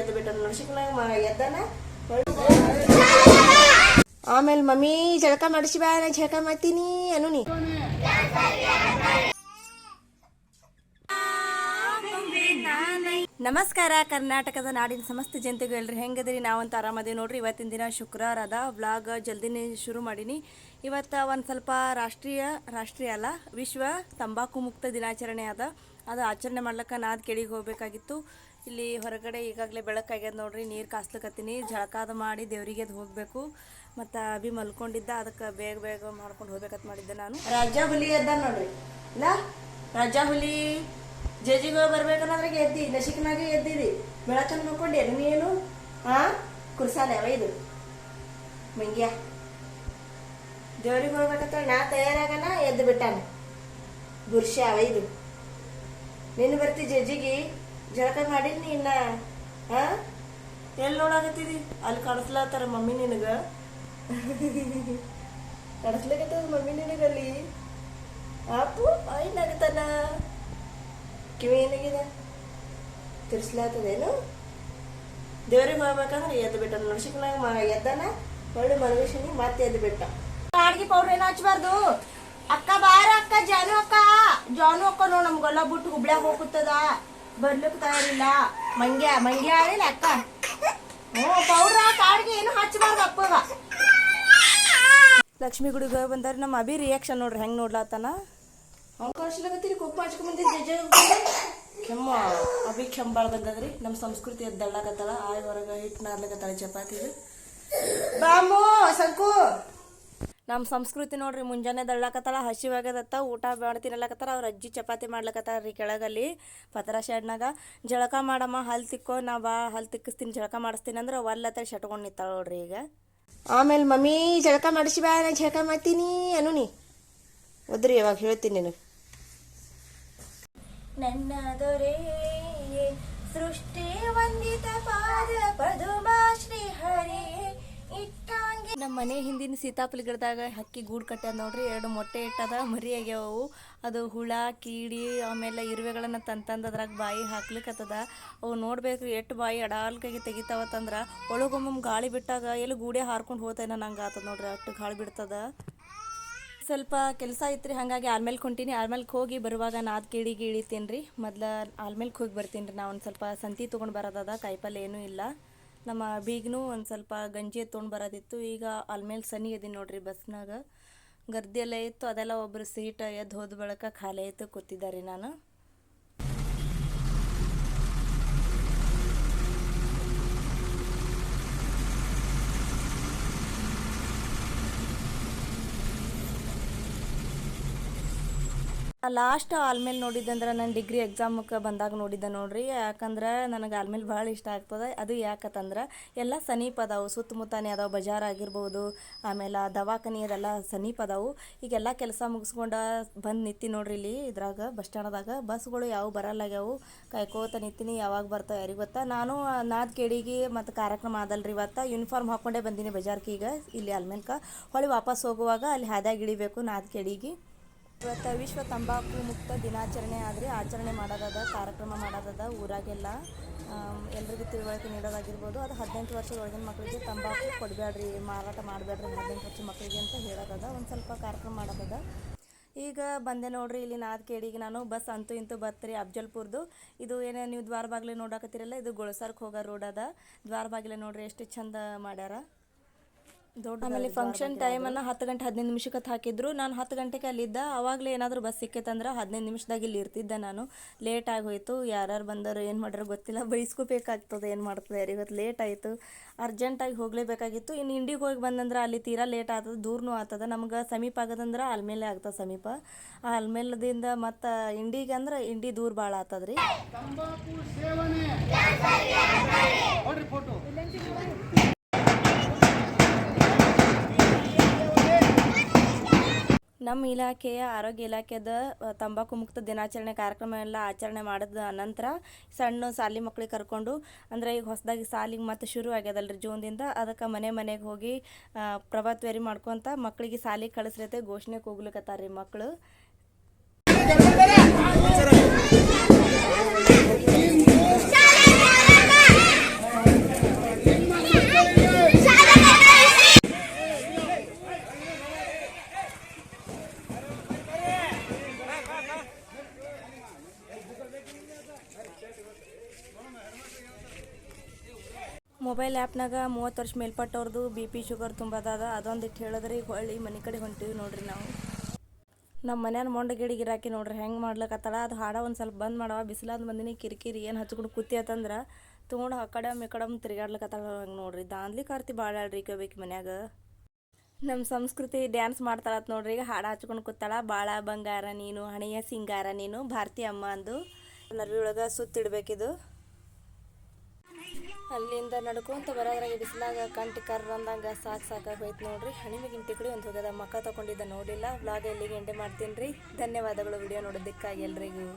ಎದ್ದು ಬಿಟ್ಟ ನಡ್ಸಿಕ್ನಾಗ ಎದ್ದಾನ ಆಮೇಲೆ ಮಮ್ಮಿ ಜಳಕ ಮಾಡಿಸಿ ಬಾ ನಾ ಜಳಕ ಮಾಡ್ತೀನಿ ಅನು ನೀ. ನಮಸ್ಕಾರ, ಕರ್ನಾಟಕದ ನಾಡಿನ ಸಮಸ್ತ ಜನತೆಗೂ ಎಲ್ಲರೂ ಹೆಂಗದ್ರಿ? ನಾವಂತ ಆರಾಮದೇವಿ ನೋಡ್ರಿ. ಇವತ್ತಿನ ದಿನ ಶುಕ್ರವಾರ ಅದ. ವ್ಲಾಗ್ ಜಲ್ದಿನೇ ಶುರು ಮಾಡೀನಿ. ಇವತ್ತು ಒಂದು ಸ್ವಲ್ಪ ರಾಷ್ಟ್ರೀಯ ರಾಷ್ಟ್ರೀಯ ಅಲ್ಲ, ವಿಶ್ವ ತಂಬಾಕು ಮುಕ್ತ ದಿನಾಚರಣೆ ಅದ. ಅದು ಆಚರಣೆ ಮಾಡ್ಲಿಕ್ಕೆ ನಾದ್ ಕೇಳಿಗೆ ಹೋಗ್ಬೇಕಾಗಿತ್ತು. ಇಲ್ಲಿ ಹೊರಗಡೆ ಈಗಾಗಲೇ ಬೆಳಕಾಗ್ಯದ ನೋಡ್ರಿ, ನೀರು ಕಾಸ್ಲಿಕತ್ತೀನಿ. ಜಳಕಾದ ಮಾಡಿ ದೇವರಿಗೆ ಅದು ಹೋಗಬೇಕು. ಮತ್ತು ಅಭಿ ಮಲ್ಕೊಂಡಿದ್ದ, ಅದಕ್ಕೆ ಬೇಗ ಬೇಗ ಮಾಡ್ಕೊಂಡು ಹೋಗ್ಬೇಕಂತ ಮಾಡಿದ್ದೆ ನಾನು. ರಾಜ ಹುಲಿ ಅದ ನೋಡ್ರಿ. ಇಲ್ಲ ರಾಜ ಹುಲಿ ಜಜಿಗಳು ಬರ್ಬೇಕನ್ನೋದ್ರಾಗ ಎದ್ದಿ ನಶಿಕನಾಗೆ ಎದ್ದಿದಿ. ಬೆಳಕನ್ ನೋಡ್ಕೊಂಡು ನೀನು ಹಾ ಕುರ್ಸಾಲೆ ಅವ ಇದು. ಮಂಗ್ಯ. ದೇವ್ರಿಗೆ ಹೋಗ್ಬೇಕಂತ ನಾ ತಯಾರಾಗನ, ಎದ್ದು ಬಿಟ್ಟಾನ. ಬುರ್ಷ ಅವ ಇದು. ನೀನು ಬರ್ತಿ ಜಜ್ಜಿಗೆ. ಜಳಕ ಮಾಡಿದ್ ಇನ್ನ ಹಾ? ಎಲ್ಲಿ ನೋಡಾಕತ್ತಿದಿ ಅಲ್ಲಿ ಕಡಸ್ಲಾತಾರ ಮಮ್ಮಿ ನಿನಗ? ಕಡಸ್ಲಾಕತ್ತದ ಮಮ್ಮಿ ನಿನಗಲ್ಲಿ? ಅಪ್ಪು ಐ ನಗತಾನ. ಕಿವಿ ಏನಾಗಿದೆ? ತಿರ್ಸ್ಲಾತದೇನು? ದೇವ್ರಿಗೆ ಹೋಗ್ಬೇಕಂದ್ರೆ ಎದ್ದು ಬಿಟ್ಟ ನಡ್ಸಿಕ್ನಾಗ ಮ ಎದ್ದಾನ. ಹೊಳ್ಳಿ ಮಲಗಿಸಿನಿ ಮತ್ತೆ ಎದ್ದು ಬಿಟ್ಟ ಅಡ್ಗೆ ಪೌಡ್ರ್ ಏನು ಹಚ್ಬಾರ್ದು? ಅಕ್ಕ ಬಾರ ಅಕ್ಕ, ಜಾನು ಅಕ್ಕ. ಜಾನು ಅಕ್ಕ ನೋಡ್ ನಮ್ಗೆಲ್ಲ ಬಿಟ್ಟು ಹುಬ್ಳ್ಯಾಗ ಹೋಗುತ್ತದ ಬರ್ಲಿಕ್ಕೆ ತಯಾರಿಲ್ಲ. ಮಂಗ್ಯ ಮಂಗ್ಯ ಆಡಿಲ್ಲ ಅಕ್ಕ. ಹ್ಞೂ ಪೌಡ್ರ ಕಾಡ್ಗೆ ಏನು ಹಚ್ಚಬಾರ್ದು ಅಪ್ಪಗ. ಲಕ್ಷ್ಮಿ ಗುಡಿಗೆ ಬಂದಾರ. ನಮ್ಮ ಅಭಿ ರಿಯಾಕ್ಷನ್ ನೋಡ್ರಿ ಹೆಂಗ್ ನೋಡ್ಲಾತನ ಅವಕಾಶಲಾಗತ್ತೀರಿ ಬಂದಿರಿ ಜಜ್ಜ ಕೆಮ್ಮ ಅಭಿ ಕೆಂಬಾಳ್ ಬಂದದ್ರಿ ನಮ್ಮ ಸಂಸ್ಕೃತಿ ಎದ್ದಳ್ಳಾಗತ್ತಳ ಆಯ್ ಹೊರಗೆ ಹಿಟ್ಟು ನಾರ್ಲಾಗತ್ತಳ ಚಪಾತಿ ಬಾಮು ಸಂಕು ನಮ್ಮ ಸಂಸ್ಕೃತಿ ನೋಡ್ರಿ ಮುಂಜಾನೆ ದಳ್ಳಾಕತ್ತಾಳ ಹಸಿವಾಗದತ್ತ ಊಟ ಮಾಡ್ತೀನಲ್ಲಕತ್ತಾರ ಅವ್ರ ಅಜ್ಜಿ ಚಪಾತಿ ಮಾಡ್ಲಕತ್ತಾರ ರೀ ಕೆಳಗಲ್ಲಿ ಪತ್ರ ಶೆಡ್ನಾಗ. ಜಳಕ ಮಾಡಮ್ಮ ಹಲ್ ತಿಕ್ಕೋ ನಾ ಬಾ ಹಲ್ ತಿಕ್ಕಿಸ್ತೀನಿ ಜಳಕ ಮಾಡಿಸ್ತೀನಿ ಅಂದ್ರೆ ಒಲ್ಲತ್ತ ಶಟ್ಕೊಂಡು ನಿಂತಾಳ ನೋಡ್ರಿ ಈಗ. ಆಮೇಲೆ ಮಮ್ಮಿ ಜಳಕ ಮಾಡಿಸಿ ಬಾ ನಾ ಜಳಕ ಮಾಡ್ತೀನಿ ಅನು ನೀ ಒದ್ರಿ ಇವಾಗ ಹೇಳ್ತೀನಿ ನೀನು ನನ್ನ ದೊರೆ ಸೃಷ್ಟಿ ವಂದಿತ ಪಾದ ಪದುಮಾಶ್ರೀ ಹರಿ ಇಟ್ಟಾಂಗಿ ನಮ್ಮ ಮನೆ ಹಿಂದಿನ ಸೀತಾಫಲ ಗಿಡದಾಗ ಹಕ್ಕಿ ಗೂಡು ಕಟ್ಟ್ಯದ ನೋಡ್ರಿ, ಎರಡು ಮೊಟ್ಟೆ ಇಟ್ಟದ ಮರಿ ಆಗ್ಯಾವು ಅದು ಹುಳ, ಕೀಡಿ, ಆಮೇಲೆ ಇರುವೆಗಳನ್ನು ತಂತಂದು ಅದ್ರಾಗ ಬಾಯಿ ಹಾಕ್ಲಿಕ್ಕತ್ತದ ಅವು ನೋಡ್ಬೇಕು ಎಷ್ಟು ಬಾಯಿ ಅಡಾಲ್ಕಾಗಿ ತೆಗಿತಾವತ್ತಂದ್ರೆ ಒಳಗೊಮ್ಮೆ ಗಾಳಿ ಬಿಟ್ಟಾಗ ಎಲ್ಲಿ ಗೂಡೆ ಹಾರ್ಕೊಂಡು ಹೋತೇನ ನಂಗೆ ಆತದ ನೋಡ್ರಿ, ಅಷ್ಟು ಗಾಳಿ ಬಿಡ್ತದ. ಸ್ವಲ್ಪ ಕೆಲಸ ಐತ್ರಿ, ಹಾಗಾಗಿ ಆಲ್ಮೇಲೆ ಕುಂಟೀನಿ ಆಲ್ಮೇಲೆ ಹೋಗಿ ಬರುವಾಗ ನಾದ್ ಕೀಡಿ ಇಳಿತೀನಿ ರೀ ಮೊದ್ಲು ಆಲ್ಮೇಲೆ ಹೋಗಿ ಬರ್ತೀನಿ ರೀ ನಾ ಒಂದು ಸ್ವಲ್ಪ ಸಂತಿ ತೊಗೊಂಡು ಬರೋದದ, ಕಾಯಿಪಲ್ಲೆ ಏನೂ ಇಲ್ಲ. ನಮ್ಮ ಬೀಗ್ನು ಒಂದು ಸ್ವಲ್ಪ ಗಂಜಿ ತೊಗೊಂಡು ಬರೋದಿತ್ತು. ಈಗ ಆಲ್ಮೇಲೆ ಸನಿ ಇದೀನಿ ನೋಡ್ರಿ ಬಸ್ನಾಗ. ಗರ್ದಿ ಎಲ್ಲ ಇತ್ತು ಅದೆಲ್ಲ ಒಬ್ಬರು ಸೀಟ್ ಎದ್ದು ಹೋದ ಬಳಿಕ ಖಾಲಿ ಆಯ್ತು ಕೂತಿದ್ದಾರೆ ನಾನು. ಲಾಸ್ಟ್ ಆಲ್ಮೇಲೆ ನೋಡಿದ್ದಂದ್ರೆ ನಾನು ಡಿಗ್ರಿ ಎಕ್ಸಾಮಕ್ಕೆ ಬಂದಾಗ ನೋಡಿದ್ದೆ ನೋಡ್ರಿ. ಯಾಕಂದ್ರೆ ನನಗೆ ಆಲ್ಮೇಲೆ ಭಾಳ ಇಷ್ಟ ಆಗ್ತದೆ. ಅದು ಯಾಕತ್ತಂದ್ರೆ ಎಲ್ಲ ಸಮೀಪ ಅದಾವು. ಸುತ್ತಮುತ್ತಾನೆ ಅದಾವು, ಬಜಾರ್ ಆಗಿರ್ಬೋದು, ಆಮೇಲೆ ದವಾಖಾನೆ ಅದೆಲ್ಲ ಸಮೀಪ ಅದಾವು. ಈಗೆಲ್ಲ ಕೆಲಸ ಮುಗಿಸ್ಕೊಂಡು ಬಂದು ನಿಂತಿ ನೋಡ್ರಿ ಇಲ್ಲಿ ಇದ್ರಾಗ ಬಸ್ ಸ್ಟ್ಯಾಂಡ್ದಾಗ ಬಸ್ಗಳು ಯಾವ ಬರಲ್ಲಾಗ್ಯಾವು ಕಾಯ್ಕೋತ ನಿಂತೀನಿ, ಯಾವಾಗ ಬರ್ತಾವೆ ಯಾರಿಗೆ ಗೊತ್ತಾ? ನಾನು ನಾದ್ ಕೇಡಿಗೆ ಮತ್ತು ಕಾರ್ಯಕ್ರಮ ಆದಲ್ರಿ ಇವತ್ತು. ಯೂನಿಫಾರ್ಮ್ ಹಾಕ್ಕೊಂಡೇ ಬಂದೀನಿ ಬಜಾರ್ಗೆ ಈಗ, ಇಲ್ಲಿ ಆಲ್ಮೇಲ್ಕ ಹೊಳಿ ವಾಪಸ್ ಹೋಗುವಾಗ ಅಲ್ಲಿ ಹಾದ್ಯಾಗ ಇಳಿಬೇಕು ನಾದ್ ಕೇಡಿಗೆ ಇವತ್ತು ವಿಶ್ವ ತಂಬಾಕು ಮುಕ್ತ ದಿನಾಚರಣೆ ಆದರೆ ಆಚರಣೆ ಮಾಡೋದದ, ಕಾರ್ಯಕ್ರಮ ಮಾಡೋದದ ಊರಾಗೆಲ್ಲ ಎಲ್ರಿಗೂ ತಿಳುವಳಿಕೆ ನೀಡೋದಾಗಿರ್ಬೋದು. ಅದು ಹದಿನೆಂಟು ವರ್ಷದ ಒಳಗಿನ ಮಕ್ಕಳಿಗೆ ತಂಬಾಕು ಕೊಡಬೇಡ್ರಿ ಮಾರಾಟ ಮಾಡಬೇಡ್ರಿ ಹದಿನೆಂಟು ವರ್ಷ ಮಕ್ಕಳಿಗೆ ಅಂತ ಹೇಳೋದದ, ಒಂದು ಸ್ವಲ್ಪ ಕಾರ್ಯಕ್ರಮ ಮಾಡೋದದ. ಈಗ ಬಂದೆ ನೋಡ್ರಿ, ಇಲ್ಲಿ ನಾದ ಕೇಡಿಗೆ ನಾನು ಬಸ್ ಅಂತೂ ಇಂತೂ ಬರ್ತೀರಿ ಅಫ್ಜಲ್ಪುರ್ದು ಇದು ಏನೇ ನೀವು ದ್ವಾರ ಬಾಗಿಲು ನೋಡಕತ್ತೀರಲ್ಲ, ಇದು ಗೊಳಸರ್ಕ್ ಹೋಗೋ ರೋಡ್ ಅದ. ದ್ವಾರ ಬಾಗಿಲು ನೋಡ್ರಿ, ಎಷ್ಟು ಚಂದ ಮಾಡ್ಯಾರ. ಆಮೇಲೆ ಫಂಕ್ಷನ್ ಟೈಮನ್ನು ಹತ್ತು ಗಂಟೆ ಹದಿನೈದು ನಿಮಿಷಕ್ಕೆ ಹಾಕಿದ್ರು. ನಾನು ಹತ್ತು ಗಂಟೆಗೆ ಅಲ್ಲಿದ್ದ. ಅವಾಗಲೇ ಏನಾದರೂ ಬಸ್ ಸಿಕ್ಕೈತಂದ್ರೆ ಹದಿನೈದು ನಿಮಿಷದಾಗ ಇಲ್ಲಿ ಇರ್ತಿದ್ದೆ ನಾನು. ಲೇಟ್ ಆಗೋಯ್ತು ಹೋಯ್ತು. ಯಾರ್ಯಾರು ಬಂದರು ಏನು ಮಾಡ್ರೆ ಗೊತ್ತಿಲ್ಲ. ಬೈಸ್ಕೋಬೇಕಾಗ್ತದೆ ಏನು ಮಾಡ್ತದೆ ಯಾರು ಇವತ್ತು ಲೇಟ್ ಆಯಿತು. ಅರ್ಜೆಂಟಾಗಿ ಹೋಗಲೇಬೇಕಾಗಿತ್ತು. ಇನ್ನು ಇಂಡಿಗೆ ಹೋಗಿ ಬಂದಂದ್ರೆ ಅಲ್ಲಿ ತೀರಾ ಲೇಟ್ ಆಗ್ತದೆ ದೂರನೂ ಆಗ್ತದೆ ನಮ್ಗೆ ಸಮೀಪ ಆಗದಂದ್ರೆ ಅಲ್ಮೇಲೆ ಆಗ್ತದೆ ಸಮೀಪ. ಆ ಅಲ್ಮೇಲದಿಂದ ಮತ್ತು ಇಂಡಿಗೆ ಅಂದ್ರೆ ಇಂಡಿ ದೂರ ಭಾಳ ಆಗ್ತದ್ರಿ ರೀ ತಂಬಾಕು ಸೇವನೆ ನಮ್ಮ ಇಲಾಖೆಯ ಆರೋಗ್ಯ ಇಲಾಖೆದ ತಂಬಾಕು ಮುಕ್ತ ದಿನಾಚರಣೆ ಕಾರ್ಯಕ್ರಮ ಎಲ್ಲ ಆಚರಣೆ ಮಾಡಿದ ನಂತರ ಸಣ್ಣ ಸಾಲಿ ಮಕ್ಳಿಗೆ ಕರ್ಕೊಂಡು, ಅಂದರೆ ಈಗ ಹೊಸದಾಗಿ ಸಾಲಿಗೆ ಮತ್ತೆ ಶುರು ಆಗ್ಯದಲ್ರಿ ಜೂನ್ದಿಂದ ಅದಕ್ಕೆ ಮನೆ ಮನೆಗೆ ಹೋಗಿ ಪ್ರಭಾತ್ವೇರಿ ಪ್ರಭಾತ್ ವೇರಿ ಮಾಡ್ಕೊತ ಮಕ್ಕಳಿಗೆ ಸಾಲಿಗೆ ಕಳಿಸ್ರೈತೆ ಘೋಷಣೆ ಕೂಗ್ಲಿಕ್ಕತ್ತಾರ ರೀ ಮಕ್ಕಳು ಮೊಬೈಲ್ ಆ್ಯಪ್ನಾಗ ಮೂವತ್ತು ವರ್ಷ ಮೇಲ್ಪಟ್ಟವ್ರದ್ದು ಬಿ ಪಿ ಶುಗರ್ ತುಂಬದಾದ ಅದೊಂದಿಟ್ಟು ಹೇಳಿದ್ರೆ ಈಗ ಹೊಳ್ಳಿ ಮನೆ ಕಡೆ ಹೊಂಟೀವಿ ನೋಡ್ರಿ ನಾವು. ನಮ್ಮ ಮನ್ಯಾನ ಮೊಂಡ ಗಿಡಗಿರಾಕಿ ನೋಡ್ರಿ, ಹೆಂಗೆ ಮಾಡ್ಲಕತ್ತಾಳ? ಅದು ಹಾಡ ಒಂದು ಸ್ವಲ್ಪ ಬಂದ್ ಮಾಡವ, ಬಿಸಿಲಾದ ಬಂದಿನಿ ಕಿರಿಕಿರಿ ಏನು ಹಚ್ಕೊಂಡು ಕೂತಿ ಅಂತಂದ್ರೆ ತೊಗೊಂಡು ಆ ಕಡೆ ಈ ತಿರ್ಗಾಡ್ಲಕತ್ತಾಳ ಹಂಗೆ ನೋಡ್ರಿ. ದಾಂದ್ಲಿ ಕಾರ್ತಿ ಭಾಳ ಈಗ ಬೇಕು ಮನ್ಯಾಗ. ನಮ್ಮ ಸಂಸ್ಕೃತಿ ಡ್ಯಾನ್ಸ್ ಮಾಡ್ತಾಳತ್ ನೋಡ್ರಿ, ಈಗ ಹಾಡ ಹಚ್ಕೊಂಡು ಕೂತಾಳ. ಬಾಳ ಬಂಗಾರ ನೀನು, ಹಣೆಯ ಸಿಂಗಾರ ನೀನು ಭಾರತೀಯ ಅಮ್ಮ ಅಂದು. ನರ್ವಿ ಒಳಗೆ ಸುತ್ತಿಡ್ಬೇಕಿದು. ಅಲ್ಲಿಂದ ನಡ್ಕೊಂತ ಬರೋದ್ರಾಗ ಬಿಸಿಲಾಗ ಕಂಟಿ ಕರ್ರ ಅಂದಂಗ ಸಾಕು ಸಾಕಾಗಿ ಹೋಯ್ತು ನೋಡ್ರಿ. ಹಣಿಮೆಗಿನ ಕಡೆ ಒಂದು ಹೋಗದ ಮಕ್ಕ ತಗೊಂಡಿದ್ದ ನೋಡಿಲ್ಲ. ವ್ಲಾಗ್ ಎಲ್ಲಿಗೆ ಎಂಡೆ ಮಾಡ್ತೀನಿ ರೀ ಧನ್ಯವಾದಗಳು. ವಿಡಿಯೋ ನೋಡೋದಕ್ಕಾಗಿ ಎಲ್ರಿಗೂ.